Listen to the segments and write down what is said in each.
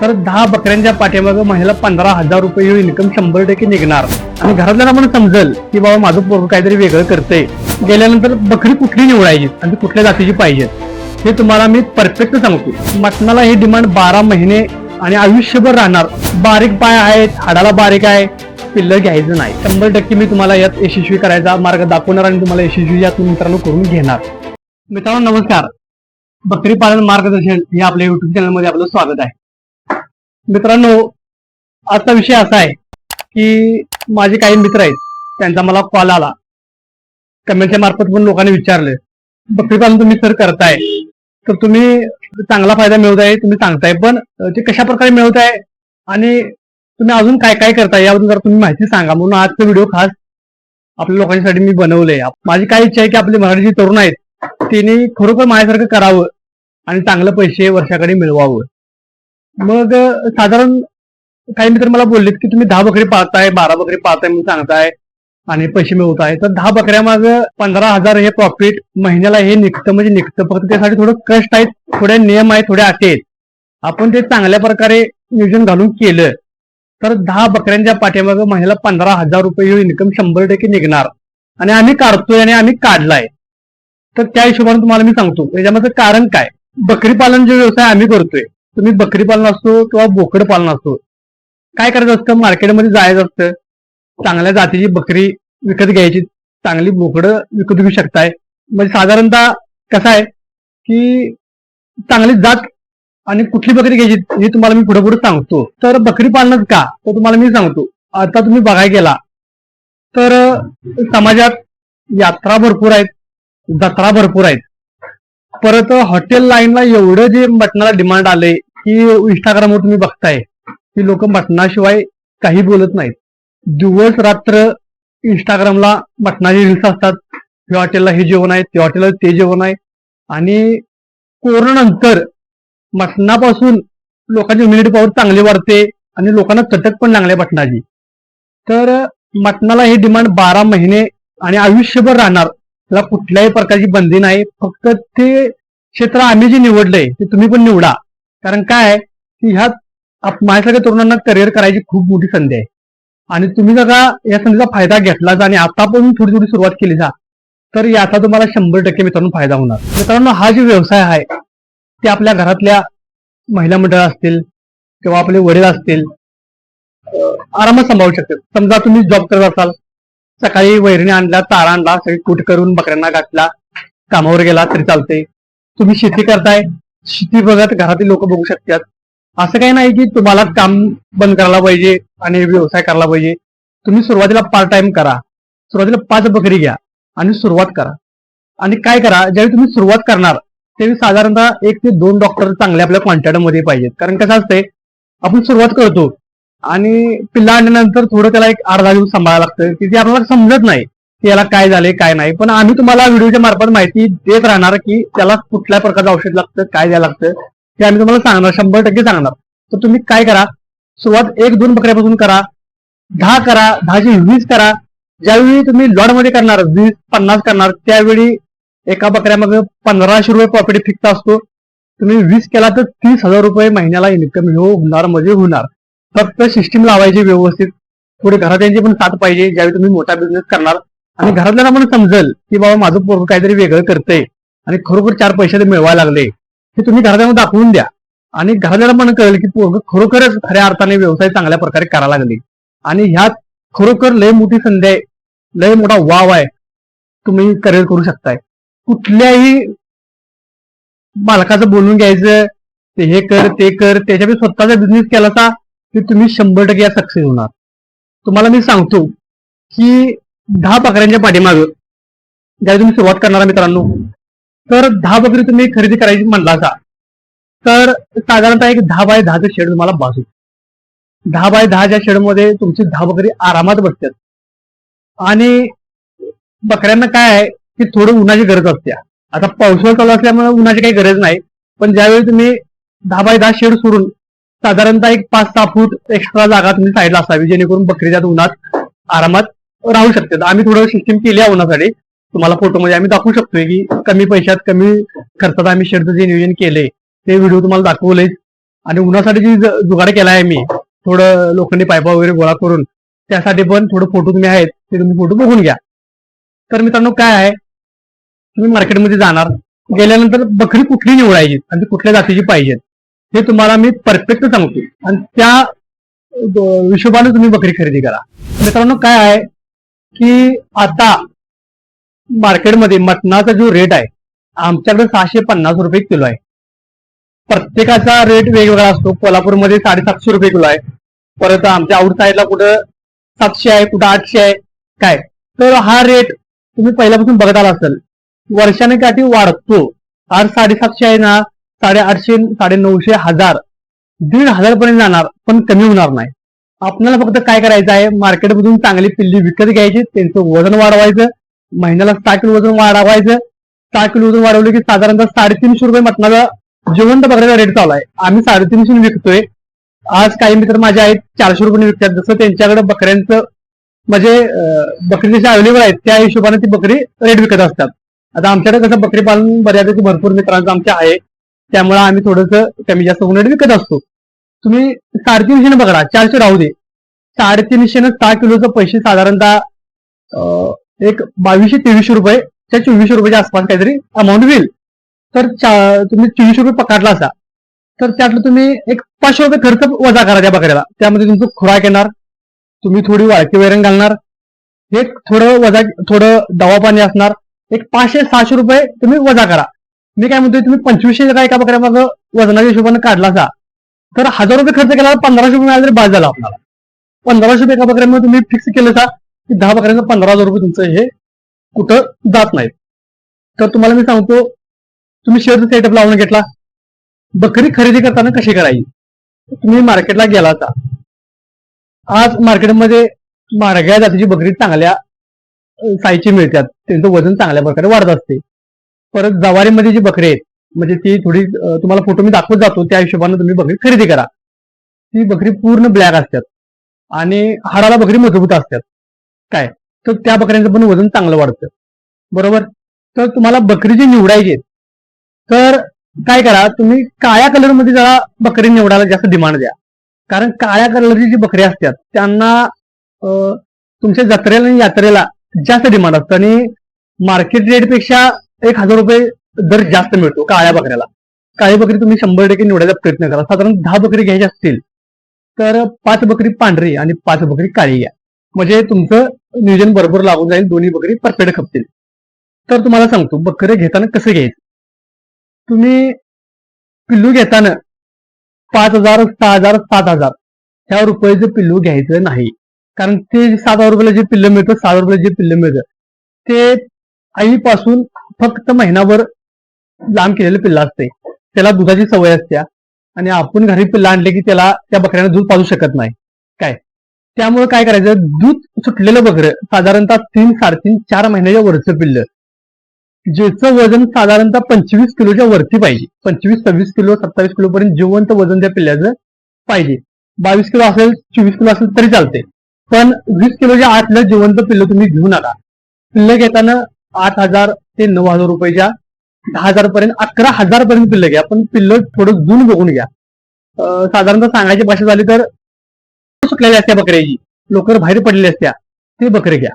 तर दहा बकऱ्यांच्या पाठीमागं महिला पंधरा हजार रुपये इन्कम शंभर टक्के निघणार. आणि घरातल्याला पण समजेल की बाबा माझं पोर काहीतरी वेगळं करते गेल्यानंतर बकरी कुठली निवडायची आणि कुठल्या जातीची पाहिजे? हे तुम्हाला मी परफेक्ट सांगतो. मटणाला हे डिमांड बारा महिने आणि आयुष्यभर राहणार. बारीक पाय आहेत हाडाला बारीक आहे पिल्लर घ्यायचं नाही. शंभर टक्के मी तुम्हाला यात यशस्वी करायचा मार्ग दाखवणार आणि तुम्हाला यशस्वी यात मित्रांनो करून घेणार. मित्रांनो नमस्कार. बकरी पालन मार्गदर्शन हे आपल्या युट्यूब चॅनलमध्ये आपलं स्वागत आहे. मित्रांनो आजचा विषय असा आहे की माझे काही मित्र आहेत त्यांचा मला कॉल आला. कमेंटच्या मार्फत पण लोकांनी विचारले. बकरी पालन तुम्ही सर करताय तर तुम्ही चांगला फायदा मिळवताय तुम्ही सांगताय पण ते कशा प्रकारे मिळवताय आणि तुम्ही अजून काय काय करताय याबद्दल जरा तुम्ही माहिती सांगा. म्हणून आजचा व्हिडिओ खास आपल्या लोकांसाठी मी बनवलंय. माझी काय इच्छा आहे की आपले मराठी जे तरुण आहेत त्यांनी खरोखर माझ्यासारखं करावं आणि चांगलं पैसे वर्षाकडे मिळवावं. मग साधारण काही मित्र मला बोललेत की तुम्ही दहा बकरी पाळताय बारा बकरी पाळताय म्हणून सांगताय आणि पैसे मिळवत आहे तर दहा बकऱ्या माग पंधरा हजार हे प्रॉफिट महिन्याला हे निघतं म्हणजे निघतं. फक्त त्यासाठी थोडं कष्ट आहेत थोडे नियम आहेत थोडे अटी आहेत. आपण ते चांगल्या प्रकारे नियोजन घालून केलं तर दहा बकऱ्यांच्या पाठीमागं महिन्याला पंधरा हजार रुपये इन्कम शंभर टक्के निघणार. आणि आम्ही काढतोय आणि आम्ही काढलाय. तर त्या हिशोबाने तुम्हाला मी सांगतो. याच्यामध्ये कारण काय? बकरी पालन जो व्यवसाय आम्ही करतोय. तुम्ही बकरी पालन असतो किंवा बोकड पालन असतो काय करायचं असतं? मार्केटमध्ये जायचं असतं. चांगल्या जातीची बकरी विकत घ्यायची. चांगली बोकडं विकत घेऊ शकताय. म्हणजे साधारणतः कसं आहे की चांगली जात आणि कुठली बकरी घ्यायची हे तुम्हाला मी पुढे पुढे सांगतो. तर बकरी पालनच का? तर तुम्हाला मी सांगतो. आता तुम्ही बघायला गेला तर समाजात यात्रा भरपूर आहेत जत्रा भरपूर आहेत. परत हॉटेल लाईनला एवढं जे मटणाला डिमांड आले की इंस्टाग्रामवर तुम्ही बघताय. की लोक मटणाशिवाय काही बोलत नाहीत. दिवस रात्र इंस्टाग्रामला मटणाचे रील्स असतात. ह्या हॉटेलला हे जेवण आहे त्या हॉटेलला ते जेवण आहे. आणि कोरोनानंतर मटणापासून लोकांची इम्युनिटी पॉवर चांगली वाढते आणि लोकांना चटक पण लागले मटणाची. तर मटणाला हे डिमांड बारा महिने आणि आयुष्यभर राहणार. त्याला कुठल्याही प्रकारची बंदी नाही. फक्त ते क्षेत्र आम्ही जे निवडलंय ते तुम्ही पण निवडा. कारण काय आहे की ह्या माझ्यासारख्या तरुणांना करिअर करायची खूप मोठी संधी आहे. आणि तुम्ही जर या संधीचा फायदा घेतलाच आणि आता पण थोडी थोडी सुरुवात केली जा तर याचा तुम्हाला शंभर टक्के मित्रांनो फायदा होणार. मित्रांनो हा जो व्यवसाय आहे ते आपल्या घरातल्या महिला मंडळ असतील किंवा आपले वडील असतील आरामात सांभाळू शकतात समजा तुम्ही जॉब करत असाल सकाळी वैरणी आणला तारा आणला सगळी कूट करून बकऱ्यांना घातला कामावर गेला तरी चालते तुम्ही शेती करताय शेती बघत घरातील लोक बघू शकतात. असं काही नाही की तुम्हाला काम बंद करायला पाहिजे आणि व्यवसाय करायला पाहिजे. तुम्ही सुरुवातीला पार्ट टाइम करा. सुरुवातीला पाच बकरी घ्या आणि सुरुवात करा. आणि काय करा ज्यावेळी तुम्ही सुरुवात करणार त्यावेळी साधारणतः एक ते दोन डॉक्टर चांगले आपल्या कॉन्टॅक्टमध्ये पाहिजेत. कारण कसं असतंय आपण सुरुवात करतो आणि पिल्ला आणल्यानंतर थोडं त्याला एक अर्धा दिवस सांभाळायला लागतं. की ते आपल्याला समजत नाही. त्याला याला काय झाले काय नाही. पण आम्ही तुम्हाला व्हिडिओच्या मार्फत माहिती देत राहणार की त्याला कुठल्या प्रकारचं औषध लागतं काय द्यायला लागतं ते आम्ही तुम्हाला सांगणार शंभर टक्के सांगणार. तर तुम्ही काय करा सुरुवात एक दोन बकऱ्यापासून करा दहा करा दहाची वीस करा. ज्यावेळी तुम्ही लॉडमध्ये करणार वीस पन्नास करणार त्यावेळी एका बकऱ्यामध्ये पंधराशे रुपये प्रॉफिट फिक्स असतो. तुम्ही वीस केला तर तीस हजार रुपये महिन्याला इन्कम हो होणार म्हणजे होणार. फक्त सिस्टीम लावायची व्यवस्थित. पुढे घरात पण साथ पाहिजे ज्यावेळी तुम्ही मोठा बिझनेस करणार. आणि घरातल्याला पण समजेल की बाबा माझं पोरग काहीतरी वेगळं करतंय आणि खरोखर चार पैसे ते मिळवायला लागले हे तुम्ही घरातल्या दाखवून द्या. आणि घरातल्याला पण कळेल की पोरग खरोखरच खऱ्या अर्थाने व्यवसाय चांगल्या प्रकारे करायला लागले. आणि ह्यात खरोखर लय मोठी संधी आहे लय मोठा वाव आहे तुम्ही करिअर करू शकताय. कुठल्याही मालकाचं बोलून घ्यायचं ते हे कर ते कर त्याच्यापेक्षा स्वतःचा बिझनेस केला की तुम्ही शंभर टक्के या सक्सेस होणार. तुम्हाला मी सांगतो की दहा बकऱ्यांच्या पाठीमाग. ज्यावेळी तुम्ही सुरुवात करणार मित्रांनो तर दहा बकरी तुम्ही खरेदी करायची म्हणला असा. तर साधारणतः एक दहा बाय दहाचं शेड तुम्हाला बसू. दहा बाय दहाच्या शेडमध्ये तुमची दहा बकरी आरामात बसतात. आणि बकऱ्यांना काय आहे की थोडं उन्हाची गरज असते. आता पावसाळा चालू असल्यामुळे उन्हाची काही गरज नाही पण ज्यावेळी तुम्ही दहा बाय दहा शेड सोडून साधारणतः एक पाच सहा फूट एक्स्ट्रा जागा तुम्ही साईडला असावी जेणेकरून बकरी त्यात उन्हात आरामात राहू शकतात आम्ही थोडं सिस्टीम केली आहे उन्हासाठी. तुम्हाला फोटोमध्ये आम्ही दाखवू शकतोय की कमी पैशात कमी खर्चात आम्ही शेडचं जे नियोजन केले ते व्हिडिओ तुम्हाला दाखवले आणि उन्हासाठी जी जुगाड केला आहे मी थोडं लोखंडी पायपा वगैरे गोळा करून त्यासाठी पण थोडं फोटो तुम्ही आहेत ते तुम्ही फोटो बघून घ्या. तर मित्रांनो काय आहे? तुम्ही मार्केटमध्ये जाणार. गेल्यानंतर बकरी कुठली निवडायची आणि ती कुठल्या जातीची पाहिजेत हे तुम्हाला मी परफेक्ट सांगतो. आणि त्या हिशोबाने तुम्ही बकरी खरेदी करा. मित्रांनो काय आहे? की आता मार्केटमध्ये मटणाचा जो रेट आहे आमच्याकडे सहाशे पन्नास रुपये किलो आहे. प्रत्येकाचा रेट वेगवेगळा असतो. कोल्हापूरमध्ये साडेसातशे रुपये किलो आहे. परत आमच्या आउट साईडला कुठं सातशे आहे कुठं आठशे आहे काय? तर हा रेट तुम्ही पहिल्यापासून बघत आला असेल. वर्षाने काठी वाढतो. आज साडेसातशे आहे ना साडेआठशे साडे नऊशे हजार दीड हजार पर्यंत जाणार पण कमी होणार नाही. आपल्याला फक्त काय करायचं आहे? मार्केटमधून चांगली पिल्ली विकत घ्यायची त्यांचं वजन वाढवायचं महिन्याला सहा किलो वजन वाढवायचं. सहा किलो वजन वाढवलं की साधारणतः साडेतीनशे रुपये मटणाचा जिवंत बकऱ्याचा रेट चालू आहे. आम्ही साडेतीनशे विकतोय. आज काही मित्र माझे आहेत चारशे रुपये विकतात. जसं त्यांच्याकडे बकऱ्यांचं म्हणजे बकरी जशी अवेलेबल आहेत त्या हिशोबाने ती बकरी रेट विकत असतात. आता आमच्याकडे कसं बकरी पालन बऱ्यापैकी भरपूर मित्रांचं आमच्या आहे. त्यामुळे आम्ही थोडंसं कमी जास्त होऊन रेट विकत असतो. तुम्ही साडेतीनशे पकडा चारशे राहू दे. साडेतीनशे सहा किलोचं पैसे साधारणतः एक बावीसशे तेवीसशे रुपये त्या चोवीसशे रुपयाच्या आसपास काहीतरी अमाऊंट होईल. तर तुम्ही चोवीसशे रुपये पकडला असा. तर त्यातलं तुम्ही एक पाचशे रुपये खर्च वजा करा त्या बकऱ्याला. त्यामध्ये तुमचं खुराक येणार तुम्ही थोडी वाळकी वैरण घालणार हे थोडं वजा थोडं दवा पाणी असणार एक पाचशे सहाशे रुपये तुम्ही वजा करा. मी काय म्हणतोय तुम्ही पंचवीसशे काय एका बकऱ्या बकऱ्यामागं वजनाच्या हिशोबाने काढला असा. तर हजार रुपये खर्च केला तर पंधराशे रुपये मिळाले तरी बाद झाला आपल्याला. पंधराशे रुपये एका बकऱ्यामध्ये तुम्ही फिक्स केलं का की दहा बकऱ्यांचं पंधरा हजार रुपये तुमचं हे कुठं जात नाहीत. तर तुम्हाला मी सांगतो तुम्ही शेअरचा सेटअप लावून घेतला. बकरी खरेदी करताना कशी करायची? तुम्ही मार्केटला गेला होता. आज मार्केटमध्ये मारग्या जातीची बकरी चांगल्या साईची मिळतात. त्यांचं वजन चांगल्या प्रकारे वाढत असते. परत जवारीमध्ये जी बकरी आहेत म्हणजे ती थोडी तुम्हाला फोटो मी दाखवत जातो त्या हिशोबाने तुम्ही बकरी खरेदी करा. ती बकरी पूर्ण ब्लॅक असतात आणि हाडाला बकरी मजबूत असतात. काय? तर त्या बकऱ्यांचं पण वजन चांगलं वाढतं. बरोबर? तर तुम्हाला बकरी जी निवडायची तर काय करा तुम्ही काळ्या कलरमध्ये जरा बकरी निवडायला जास्त डिमांड द्या. कारण काळ्या कलरची जी बकरी असतात त्यांना तुमच्या जत्रेला आणि यात्रेला जास्त डिमांड असतं. आणि मार्केट रेटपेक्षा एक हजार रुपये दर जास्त मिळतो काळ्या बकऱ्याला. काळी बकरी तुम्ही शंभर टक्के निवडायचा प्रयत्न करा. साधारण दहा बकरी घ्यायची असतील तर पाच बकरी पांढरी आणि पाच बकरी काळी घ्या. म्हणजे तुमचं नियोजन बरोबर लागून जाईल दोन्ही बकरी परफेक्ट खपतील. तर तुम्हाला सांगतो बकरे घेताना कसं घ्यायचं? तुम्ही पिल्लू घेताना पाच हजार सहा हजार सात हजार ह्या रुपयाचं पिल्लू घ्यायचं नाही. कारण ते सात हजार रुपयाला जे पिल्लं मिळतं सात हजार रुपयाला जे पिल्लं मिळतं ते आईपासून फक्त महिनाभर लांब केलेलं पिल्ल असते. त्याला दुधाची सवय असते. आणि आपण घरी पिल्ल आणले की त्याला त्या बकऱ्यानं दूध पाजू शकत नाही. काय? त्यामुळे काय करायचं? दूध सुटलेलं बकरं साधारणतः तीन साडेतीन चार महिन्याच्या वरचं पिल्लं. ज्याचं वजन साधारणतः पंचवीस किलोच्या वरती पाहिजे. पंचवीस सव्वीस किलो सत्तावीस किलो पर्यंत जिवंत वजन त्या पिल्ल्याचं पाहिजे. बावीस किलो असेल चोवीस किलो असेल तरी चालते पण वीस किलोच्या आतलं जिवंत पिल्लं तुम्ही घेऊन आला. पिल्लं घेताना आठ हजार ते नऊ हजार रुपयाच्या दहा हजार पर्यंत अकरा हजार पर्यंत पिल्लं घ्या. पण पिल्लं थोडं जून बघून घ्या. साधारणतः सांगायची भाषा झाली तर सुटलेली असत्या बकऱ्याची. लोकर बाहेर पडलेली असत्या. ते बकरे घ्या.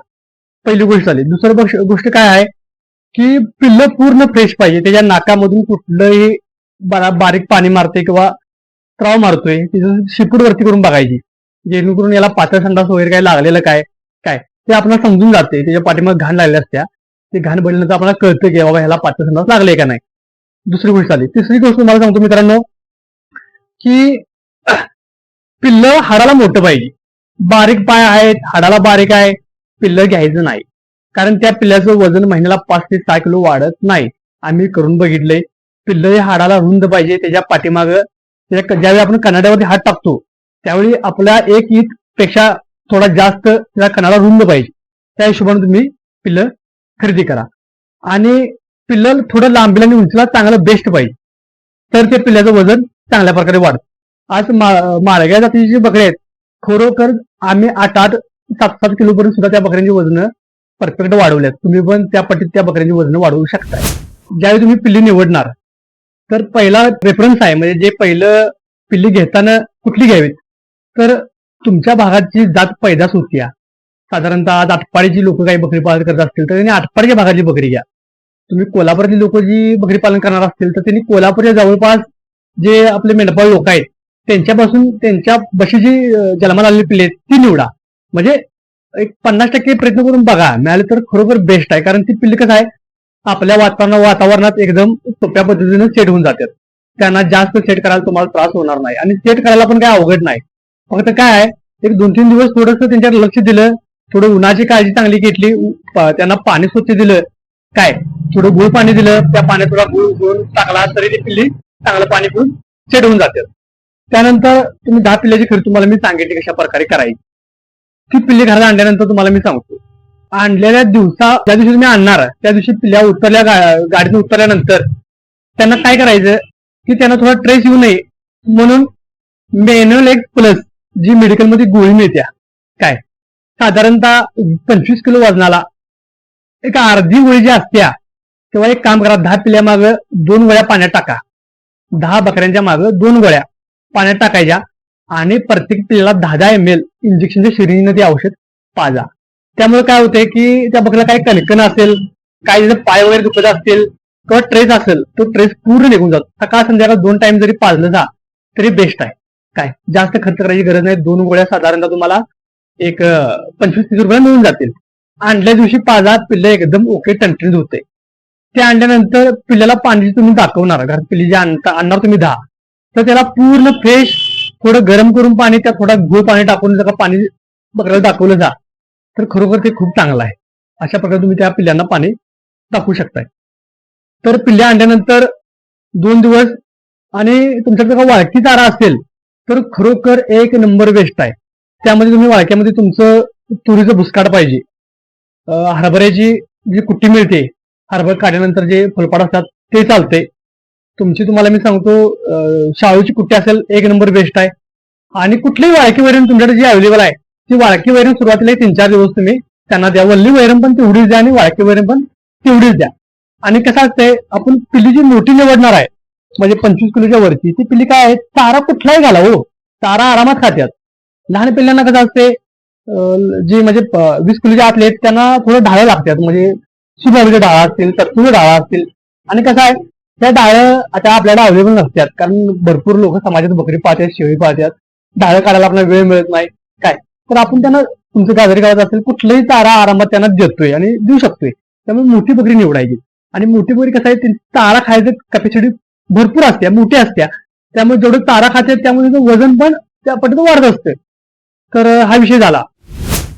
पहिली गोष्ट झाली. दुसरं गोष्ट गोष्ट काय आहे की पिल्लं पूर्ण फ्रेश पाहिजे. त्याच्या नाकामधून कुठलंही बरा- बारीक पाणी मारते किंवा त्राव मारतोय तिचं शिपूड वरती करून बघायची. जेणेकरून याला पातळ संडास वगैरे काय लागलेलं काय? काय? ते आपल्याला समजून जाते. त्याच्या पाठीमाग घाण लागलेल्या असत्या. ते घाण बनल्यानंतर आपल्याला कळतं की बाबा ह्याला पात्र संडास लागले का नाही. दुसरी गोष्ट आली. तिसरी गोष्ट तुम्हाला सांगतो मित्रांनो की पिल्लं हाडाला मोठं पाहिजे. बारीक पाय आहेत हाडाला बारीक आहे पिल्लं घ्यायचं नाही. कारण त्या पिल्ल्याचं वजन महिन्याला पाच ते सहा किलो वाढत नाही. आम्ही करून बघितलंय पिल्लं हे हाडाला रुंद पाहिजे त्याच्या पाठीमाग ज्यावेळी आपण कनाड्यावरती हात टाकतो त्यावेळी आपल्या एक ईत पेक्षा थोडा जास्त त्या कणाला रुंद पाहिजे. त्या हिशोबाने तुम्ही पिल्लं खरेदी करा. आणि पिल्लर थोडं लांबीला आणि उंचीला चांगलं बेस्ट पाहिजे. तर ते पिल्ल्याचं वजन चांगल्या प्रकारे वाढत. आज माळग्या जातीची जी बकरी आहेत खरोखर आम्ही आठ आठ सात सात किलोपर्यंत सुद्धा त्या बकऱ्यांची वजन परफेक्ट वाढवल्यात तुम्ही पण त्या पट्टीत त्या बकऱ्यांची वजन वाढवू शकता. ज्यावेळी तुम्ही पिल्ली निवडणार तर पहिला रेफरन्स आहे म्हणजे जे पहिलं पिल्ली घेताना कुठली घ्यावीत? तर तुमच्या भागात जी जात पैदास होती या, साधारणतः आज आटपाडीची लोक काही बकरी पालन करत असतील तर त्यांनी आटपाडीच्या भागातली बकरी घ्या. तुम्ही कोल्हापुरातली लोक जी बकरी पालन करणार असतील तर त्यांनी कोल्हापूरच्या जवळपास जे आपले मेंढपाळ लोक आहेत त्यांच्यापासून त्यांच्या बशी जी जन्माला आलेली पिल्ले आहेत ती निवडा. म्हणजे एक पन्नास टक्के प्रयत्न करून बघा. मिळाले तर खरोखर बेस्ट आहे. कारण ती पिल्ली कसं आहे आपल्या वातावरण वातावरणात एकदम सोप्या पद्धतीने सेट होऊन जातात. त्यांना जास्त सेट करायला तुम्हाला त्रास होणार नाही. आणि सेट करायला पण काय अवघड नाही. फक्त काय आहे एक दोन तीन दिवस थोडंसं त्यांच्यावर लक्ष दिलं थोडं उन्हाची काळजी चांगली घेतली. त्यांना पाणी स्वच्छ दिलं. काय? थोडं गुळ पाणी दिलं. त्या पाण्यात थोडा गुळ गुळ टाकला तरी ती पिल्ली चांगलं पाणी पिऊन सेट होऊन जाते. त्यानंतर तुम्ही दहा पिल्ल्याची खरी तुम्हाला मी सांगितली कशा प्रकारे करायची. ती पिल्ली घरात आणल्यानंतर तुम्हाला मी सांगतो. आणलेल्या दिवसा ज्या दिवशी तुम्ही आणणार त्या दिवशी पिल्ल्या उतरल्या गाडीतून उतरल्यानंतर त्यांना काय करायचं? की त्यांना थोडा ट्रेस येऊ नये. म्हणून मेनल एक प्लस जी मेडिकलमध्ये गोळी मिळत्या. काय? साधारणतः पंचवीस किलो वजनाला एक अर्धी गोळी जी असत्या तेव्हा एक काम करा दहा पिल्यामाग दोन गोळ्या पाण्यात टाका. दहा बकऱ्यांच्या माग दोन गोळ्या पाण्यात टाकायच्या आणि प्रत्येक पिल्ल्याला दहा दहा एम एल इंजेक्शनच्या शिरीने ते औषध पाजा. त्यामुळे काय होतंय की त्या बकऱ्याला काही कणकण असेल काही पाय वगैरे दुखत असतील किंवा ट्रेस असेल तो ट्रेस पूर्ण निघून जातो. सकाळ संध्याकाळ दोन टाइम जरी पाजलं जा तरी बेस्ट आहे. काय? जास्त खर्च करायची गरज नाही. दोन गोळ्या साधारणतः तुम्हाला एक पंचवीस तीस रुपये मिळून जातील. आणल्या दिवशी पाजा पिल्लं एकदम ओके टणटणीत होते. ते आणल्यानंतर पिल्ल्याला पाणी तुम्ही दाखवणार. घरात पिल्ली जे आणता- आणणार तुम्ही दहा. तर त्याला पूर्ण फ्रेश थोडं गरम करून पाणी त्यात थोडा गुळ पाणी टाकून जर पाणी बकऱ्याला दाखवलं जा. तर खरोखर ते खूप चांगलं आहे. अशा प्रकारे तुम्ही त्या पिल्ल्यांना पाणी दाखवू शकताय. तर पिल्ल्या आणल्यानंतर दोन दिवस आणि तुमच्याकडे जर वाळकी चारा असेल तर खरोखर एक नंबर बेस्ट आहे. त्यामध्ये तुम्ही वाळक्यामध्ये तुमचं तुरीचं भुसकाट पाहिजे. हरभऱ्याची जी कुट्टी मिळते हरभर काढल्यानंतर जे फुलपाड असतात ते चालते. तुमची तुम्हाला मी सांगतो शाळूची कुट्टी असेल एक नंबर बेस्ट आहे. आणि कुठलीही वाळकी वैरण तुमच्याकडे जी अवेलेबल आहे ती वाळकी वैरण सुरुवातीला तीन चार दिवस तुम्ही त्यांना द्या. वल्ली वैरण पण तेवढीच द्या आणि वाळकी वैरण पण तेवढीच द्या. आणि कसं असतंय आपण पिल्ली जी मोठी निवडणार आहे म्हणजे पंचवीस किलोच्या वरची ती पिल्ली काय आहे तारा कुठलाही घाला हो. तारा आरामात खात्यात. लहान पिल्लांना कसं असते जे म्हणजे वीस किलोच्या आतले आहेत त्यांना थोडं डाळं लागतात. म्हणजे सुभावीचे डाळा असतील तरतुळे डाळा असतील. आणि कसं आहे त्या डाळं आता आपल्याला अवेलेबल नसतात. कारण भरपूर लोक समाजात बकरी पाहतात शेळी पाहतात डाळं काढायला आपल्याला वेळ मिळत नाही. काय? तर आपण त्यांना तुमचं गाजरी गावात असेल कुठलाही चारा आरामात त्यांना देतोय आणि देऊ शकतोय. त्यामुळे मोठी बकरी निवडायची. आणि मोठी बकरी कसं आहे त्यांची चारा खायचं कॅपॅसिटी भरपूर असते मोठी असत्या त्यामुळे जेवढं चारा खाते त्यामुळे त्याचं वजन पण त्या पटीत वाढत असतं. तर हा विषय झाला.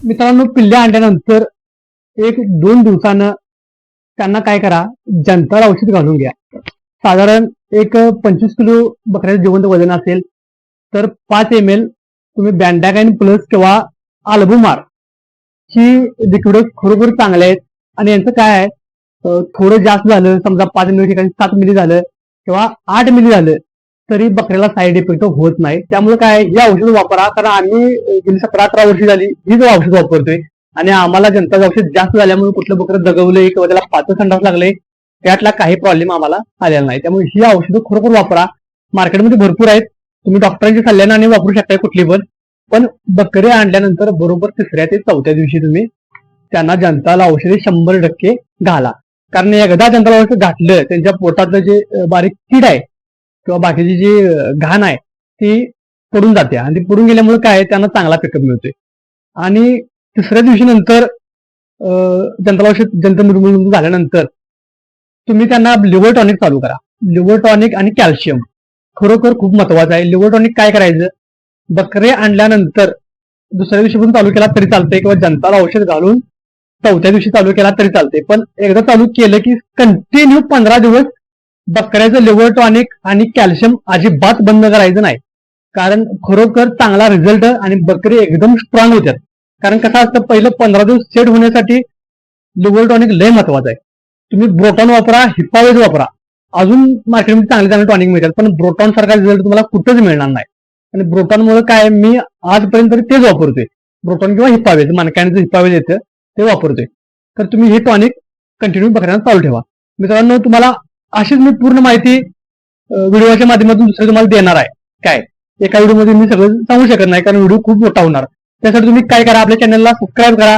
मित्रांनो पिल्ल्या आणल्यानंतर एक दोन दिवसानं त्यांना काय करा जंतर औषध घालून घ्या. साधारण एक पंचवीस किलो बकऱ्याचं जिवंत वजन असेल तर पाच एम एल तुम्ही बँडागाइन प्लस किंवा आल्बुमार ही लिक्विड खरोखर चांगले आहेत. आणि यांचं काय आहे थोडं जास्त झालं समजा पाच मिली ठिकाणी सात मिली झालं किंवा आठ मिली झालं तरी बकऱ्याला साईड इफेक्ट होत नाही. त्यामुळे काय हे औषध वापरा. कारण आम्ही गेली सतरा अठरा वर्ष झाली हीच औषध वापरतोय. आणि आम्हाला जनता औषध जास्त झाल्यामुळे कुठलं बकरं दगवलंय किंवा त्याला पाच संडास लागले त्यातला काही प्रॉब्लेम आम्हाला आलेला नाही. त्यामुळे ही औषधं खरोखर वापरा. मार्केटमध्ये भरपूर आहेत. तुम्ही डॉक्टरांच्या सल्ल्याने आणि वापरू शकताय कुठली पण. पण बकरे आणल्यानंतर बरोबर तिसऱ्या ते चौथ्या दिवशी तुम्ही त्यांना जनताला औषधे शंभर टक्के घाला. कारण एकदा जनताला औषध घातलं त्यांच्या पोटातलं जे बारीक कीड आहे किंवा बाकीची जी घाण आहे ती पडून जाते. आणि ती पडून गेल्यामुळे काय त्यांना चांगला पिकअप मिळतोय. आणि तिसऱ्या दिवशी नंतर जनताला औषध जंत मृत्यू झाल्यानंतर तुम्ही त्यांना लिव्हर टॉनिक चालू करा. लिव्हर टॉनिक आणि कॅल्शियम खरोखर खूप महत्वाचं आहे. लिव्हर टॉनिक काय करायचं? बकरे आणल्यानंतर दुसऱ्या दिवशी पण चालू केला तरी चालतंय किंवा जनताला औषध घालून चौथ्या दिवशी चालू केला तरी चालते पण एकदा चालू केलं की कंटिन्यू पंधरा दिवस बकऱ्याचं लिव्हर टॉनिक आणि कॅल्शियम अजिबात बंद करायचं नाही. कारण खरोखर चांगला रिझल्ट आणि बकरी एकदम स्ट्रॉंग होत्यात. कारण कसं असतं पहिलं पंधरा दिवस सेट होण्यासाठी लिव्हर टॉनिक लय महत्वाचं आहे. तुम्ही ब्रोटॉन वापरा हिप्पावेज वापरा. अजून मार्केटमध्ये चांगले चांगले टॉनिक मिळतात पण ब्रोटॉन सारखा रिझल्ट तुम्हाला कुठंच मिळणार नाही. आणि ब्रोटॉनमुळे काय मी आजपर्यंत तरी तेच वापरतोय. ब्रोटॉन किंवा हिप्पावेज मानकाण्याचं हिप्पावेज येतं ते वापरतोय. तर तुम्ही हे टॉनिक कंटिन्यू बकऱ्यांना चालू ठेवा. मित्रांनो तुम्हाला अशीच मी पूर्ण माहिती व्हिडिओच्या माध्यमातून दुसरी तुम्हाला देणार आहे. काय? एका व्हिडिओमध्ये मी सगळं सांगू शकत नाही कारण व्हिडिओ खूप मोठा होणार. त्यासाठी तुम्ही काय करा आपल्या चॅनलला सबस्क्राईब करा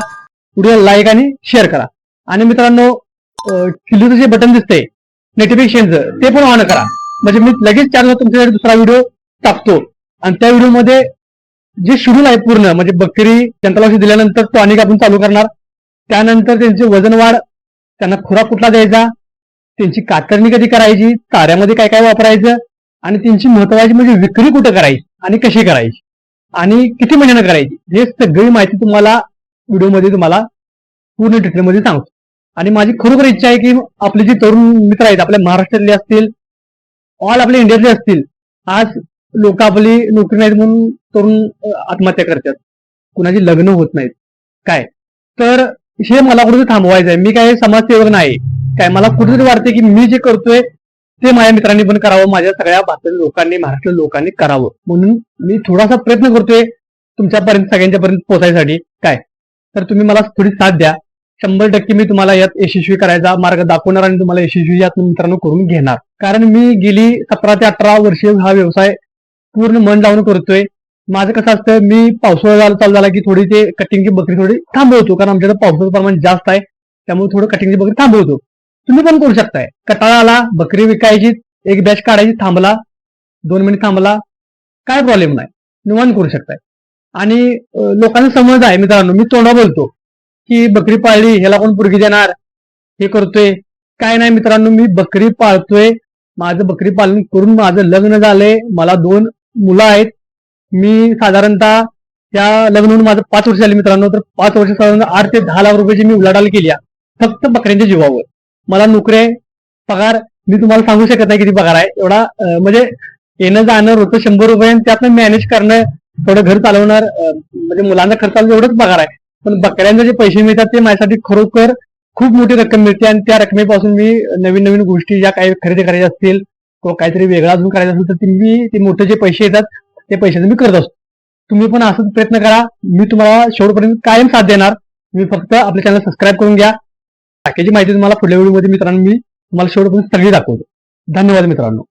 व्हिडिओ लाईक आणि शेअर करा. आणि मित्रांनो चिल्लीचं जे बटन दिसतंय नोटिफिकेशनचं ते पण ऑन करा. म्हणजे मी लगेच चॅनलवर तुमच्यासाठी दुसरा व्हिडिओ टाकतो. आणि त्या व्हिडिओमध्ये जे शेड्यूल आहे पूर्ण म्हणजे बकरी जनताला दिल्यानंतर तो अनेक आपण चालू करणार. त्यानंतर त्यांचे वजन वाढ त्यांना खुराक कुठला द्यायचा त्यांची कातरणी कधी करायची? ताऱ्यामध्ये काय काय वापरायचं? आणि त्यांची महत्वाची म्हणजे विक्री कुठं करायची? आणि कशी करायची? आणि किती महिन्यानं करायची? हे सगळी माहिती तुम्हाला व्हिडिओमध्ये तुम्हाला पूर्ण डिटेलमध्ये सांगतो. आणि माझी खरोखर इच्छा आहे की आपले जे तरुण मित्र आहेत आपल्या महाराष्ट्रातले असतील ऑल आपल्या इंडियातले असतील आज लोक आपली नोकरी नाहीत म्हणून तरुण आत्महत्या करतात. कुणाची लग्न होत नाहीत. काय? तर हे मला कुठेतरी थांबवायचं आहे मी काय समाजसेवक नाही. काय मला कुठेतरी वाटते की मी जे करतोय ते माझ्या मित्रांनी पण करावं माझ्या सगळ्या भारतातील लोकांनी महाराष्ट्र लोकांनी करावं. म्हणून मी थोडासा प्रयत्न करतोय तुमच्यापर्यंत सगळ्यांच्या पर्यंत पोहोचायसाठी. काय? तर तुम्ही मला थोडी साथ द्या. शंभर टक्के मी तुम्हाला यात यशस्वी करायचा मार्ग दाखवणार आणि तुम्हाला यशस्वी यात मित्रांनो करून घेणार. कारण मी गेली सतरा ते अठरा वर्ष हा व्यवसाय पूर्ण मन लावून करतोय. माझं कसं असतं मी पावसाळा झाला- चालू झाला की थोडी ते कटिंगची बकरी थोडी थांबवतो. कारण आमच्याकडे पावसाचं प्रमाण जास्त आहे. त्यामुळे थोडं कटिंगची बकरी थांबवतो. तुम्ही पण करू शकताय. कटाळा आला बकरी विकायची एक बॅच काढायची थांबला दोन मिनिट थांबला काय प्रॉब्लेम नाही. निवांत करू शकताय. आणि लोकांना समज आहे मित्रांनो मी तोंडा बोलतो की बकरी पाळली ह्याला कोण पुरगी देणार? हे करतोय. काय नाही मित्रांनो मी बकरी पाळतोय. माझं बकरी पालन करून माझं लग्न झालंय. मला दोन मुलं आहेत. मी साधारणतः त्या लग्न होऊन माझं पाच वर्ष झाले मित्रांनो तर पाच वर्ष साधारण आठ ते दहा लाख रुपयाची मी उलाढाल केली फक्त बकऱ्यांच्या जीवावर. मला नोकरी आहे पगार मी तुम्हाला सांगू शकत नाही किती पगार आहे. एवढा म्हणजे येणं जाणं रोजचं शंभर रुपये त्यातनं मॅनेज करणं थोडं घर चालवणार म्हणजे मुलांचा खर्च एवढंच पगार आहे. पण बकऱ्यांचे जे पैसे मिळतात ते माझ्यासाठी खरोखर खूप मोठी रक्कम मिळते आणि त्या रकमेपासून मी नवीन नवीन गोष्टी ज्या काही खरेदी करायच्या असतील किंवा काहीतरी वेगळा अजून करायचं असेल तर ते मी ते मोठे जे पैसे येतात ते पैशाचं मी करत असतो. तुम्ही पण असंच प्रयत्न करा. मी तुम्हाला शेवटपर्यंत कायम साथ देणार. तुम्ही फक्त आपल्या चॅनल सबस्क्राईब करून घ्या. बाकीची माहिती तुम्हाला पुढल्या व्हिडिओमध्ये मित्रांनो मी तुम्हाला शेवटपर्यंत सगळी दाखवतो. धन्यवाद मित्रांनो.